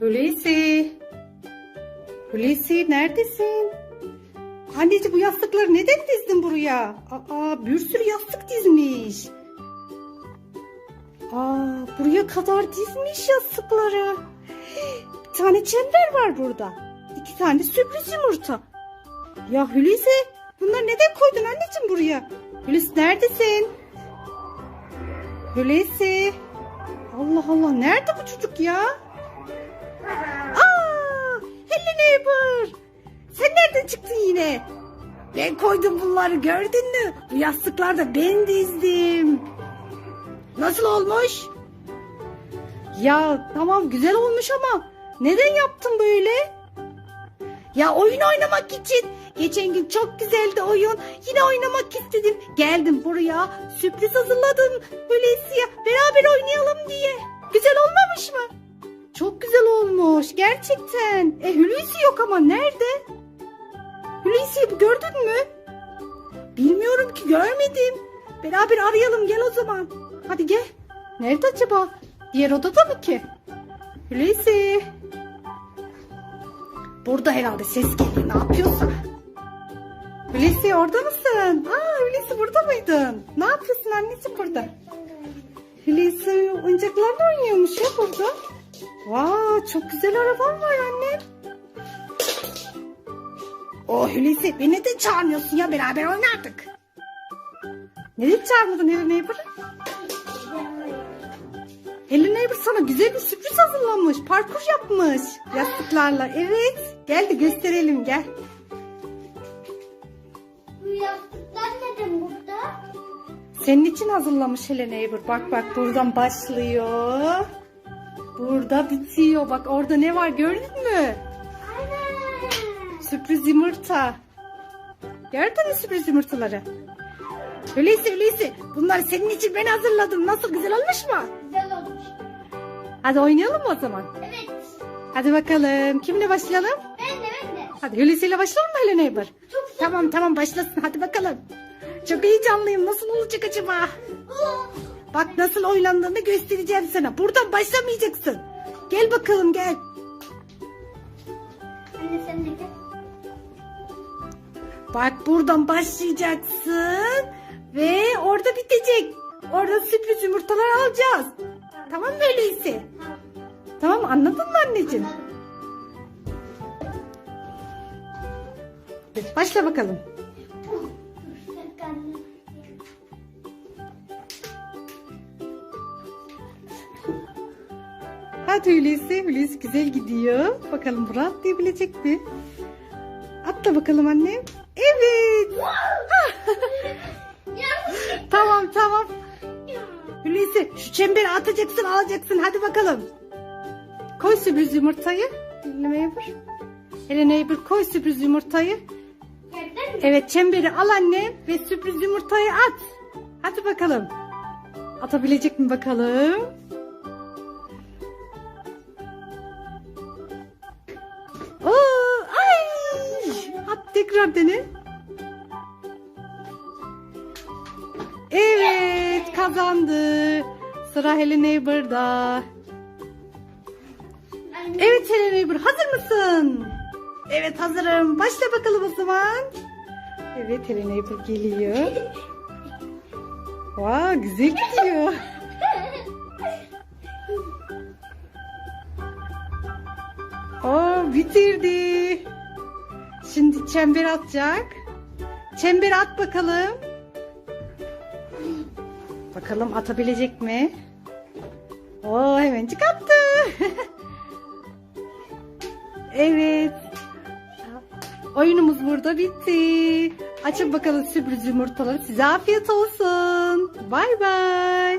Hulusi. Hulusi neredesin? Anneciğim bu yastıkları neden dizdin buraya? Aa bir sürü yastık dizmiş. Aa buraya kadar dizmiş yastıkları. Bir tane çember var burada. İki tane sürpriz yumurta. Ya Hulusi bunları neden koydun anneciğim buraya? Hulusi neredesin? Hulusi. Allah Allah nerede bu çocuk ya? Hello neighbor. Sen nereden çıktın yine? Ben koydum bunları gördün mü? Bu yastıklarda ben dizdim. Nasıl olmuş? Ya tamam güzel olmuş ama neden yaptın böyle? Ya oyun oynamak için. Geçen gün çok güzeldi oyun. Yine oynamak istedim. Geldim buraya. Sürpriz hazırladım. Hulusi'ye beraber oynayalım diye. Güzel güzel olmuş. Gerçekten. E Hulusi yok ama nerede? Hulusi'yi gördün mü? Bilmiyorum ki görmedim. Beraber arayalım gel o zaman. Hadi gel. Nerede acaba? Diğer odada mı ki? Hulusi. Burada herhalde ses geliyor. Ne yapıyorsa. Hulusi orada mısın? Aa Hulusi burada mıydın? Ne yapıyorsun anneciğim burada? Hulusi oyuncaklarla oynuyormuş ya burada. Vaa çok güzel araban var annem. O Hulusi beni de çağırmıyorsun ya beraber oynardık. Neden çağırmadın Hello Neighbor'ı? Hello Neighbor sana güzel bir sürpriz hazırlamış. Parkur yapmış yastıklarla. Evet. Gel de gösterelim gel. Bu yastıklar neden burada? Senin için hazırlamış Hello Neighbor. Bak bak buradan başlıyor. Burada bitiyor. Bak orada ne var gördün mü? Aynen. Sürpriz yumurta. Gördün mü sürpriz yumurtaları? Hulusi Hulusi bunları senin için ben hazırladım. Nasıl güzel olmuş mu? Güzel olmuş. Hadi oynayalım mı o zaman? Evet. Hadi bakalım. Kimle başlayalım? Ben de ben de. Hadi Hulusi ile başlayalım mı? Çok güzel. Tamam tamam başlasın hadi bakalım. Çok heyecanlıyım. Nasıl olacak acaba? Aa, Bak nasıl oynandığını göstereceğim sana. Buradan başlamayacaksın. Gel bakalım gel. Anne sen de gel. Bak buradan başlayacaksın. Ve orada bitecek. Orada sürpriz yumurtalar alacağız. Tamam mı öyleyse? Tamam anladın mı anneciğim? Başla bakalım. Hadi Hulusi. Hulusi güzel gidiyor. Bakalım Murat atlayabilecek mi? Atla bakalım annem. Evet. Tamam tamam. Hulusi şu çemberi atacaksın alacaksın. Hadi bakalım. Koy sürpriz yumurtayı. Hello neighbor. Hello neighbor koy sürpriz yumurtayı. Evet çemberi al anne ve sürpriz yumurtayı at. Hadi bakalım. Atabilecek mi bakalım? Tekrar. Evet kazandı. Sıra Hello Neighbor'da. Evet Hello Neighbor hazır mısın? Evet hazırım. Başla bakalım o zaman. Evet Hello Neighbor geliyor. Vay güzel gidiyor. Oo bitirdi. Çember atacak. Çember at bakalım. Bakalım atabilecek mi? Oo hemencik attı. evet. Oyunumuz burada bitti. Açın bakalım sürpriz yumurtaları. Size afiyet olsun. Bay bay.